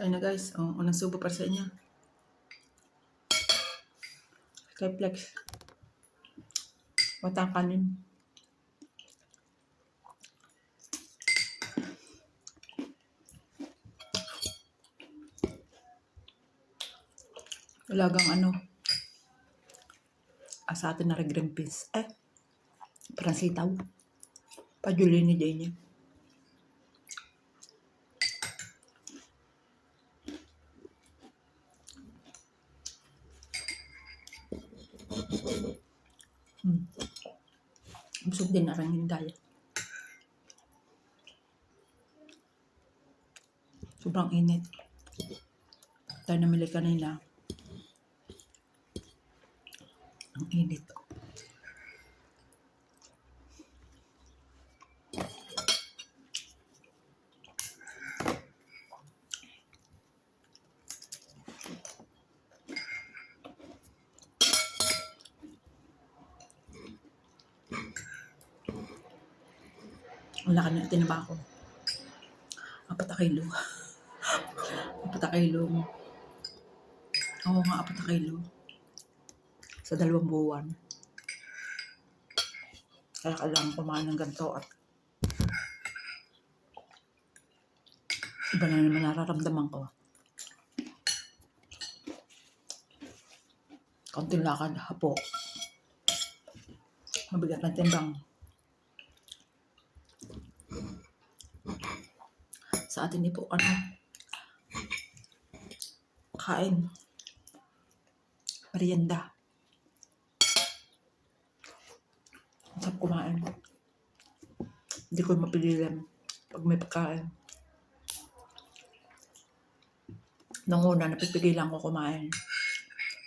Ayun na guys, oh, unang subo para sa inyo. Kay Flex. Watang kanin. Talagang ano, ah, sa atin na rin green peas. Eh, parang sitaw. Pajuli ni Jane. Hmm. Busog din na rin hinday. Sobrang init. Tayo namili kanina. Ang init. Ang laki na tinaba ko. Apat na kilo. apat na kilo. Oo nga, apat na kilo. Sa dalawang buwan. Kaya kailangan kumain ng ganito at iba na naman nararamdaman ko. Konting lakad, hapo. Mabigat ng timbang. sa atin ito, ano, kain, merienda. Sarap kumain. Hindi ko mapililan pag may pagkain. Nung una, napipigilan ko kumain.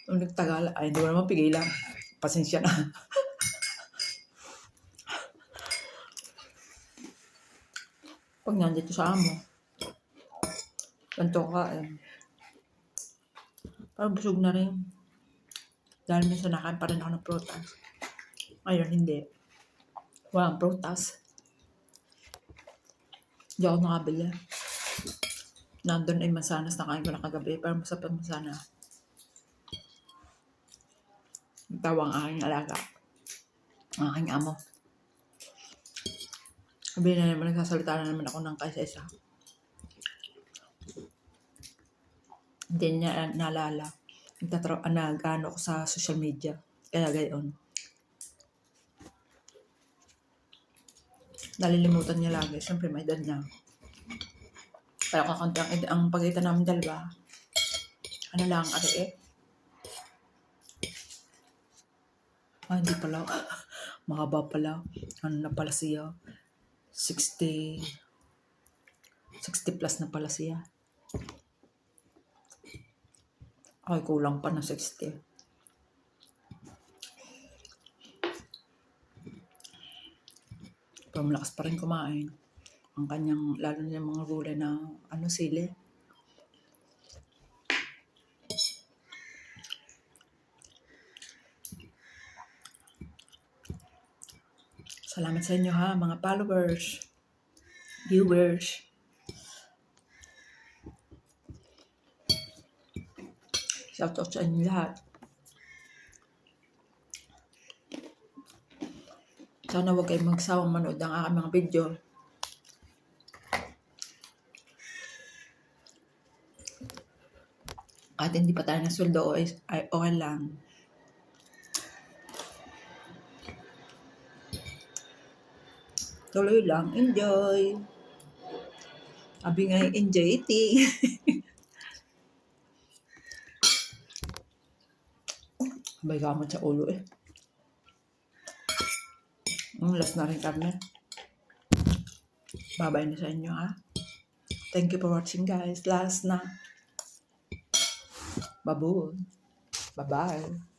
Nung nagtagal, ay, hindi ko naman pigilan. Pasensya na. Pag nandito sa amo, ganito ka eh. Parang busog na rin. Dahil minsan nakain pa rin ako ng prutas. Ngayon, hindi. Walang prutas. Hindi ako nakabili. Nandun ay masanas na kain ko na kagabi. Pero masarap ang masana. Tawang aking alaga. Ang aking amo. Sabi na naman, nagsasalita na naman ako ng kaysa-isa. Hindi niya naalala. Nagtatraw, ah, nag-ano ako sa social media. Kaya gayon. Nalilimutan niya lagi. Siyempre, may edad niya. Kaya kakunti ang, ang pagitan namin dalawa. Ano lang, ano eh. Ah, hindi pala. Mahaba pala. Ano na pala siya. 60 60 plus na pala siya. Ay, kulang pa na 60. Pero malakas pa rin kumain. Ang kanyang, lalo na yung mga gulay na, ano, sili. Salamat sa inyo ha, mga followers, viewers. Shout out sa inyo lahat. Sana huwag kayong magsawang manood ng aking mga video. At hindi pa tayo ay okay lang. Tuloy lang, enjoy. Sabi nga, enjoy eating. May gamot sa ulo eh. Mm, last na rin kami. Babay na sa inyo ha. Thank you for watching guys. Last na. Baboon. Bye-bye.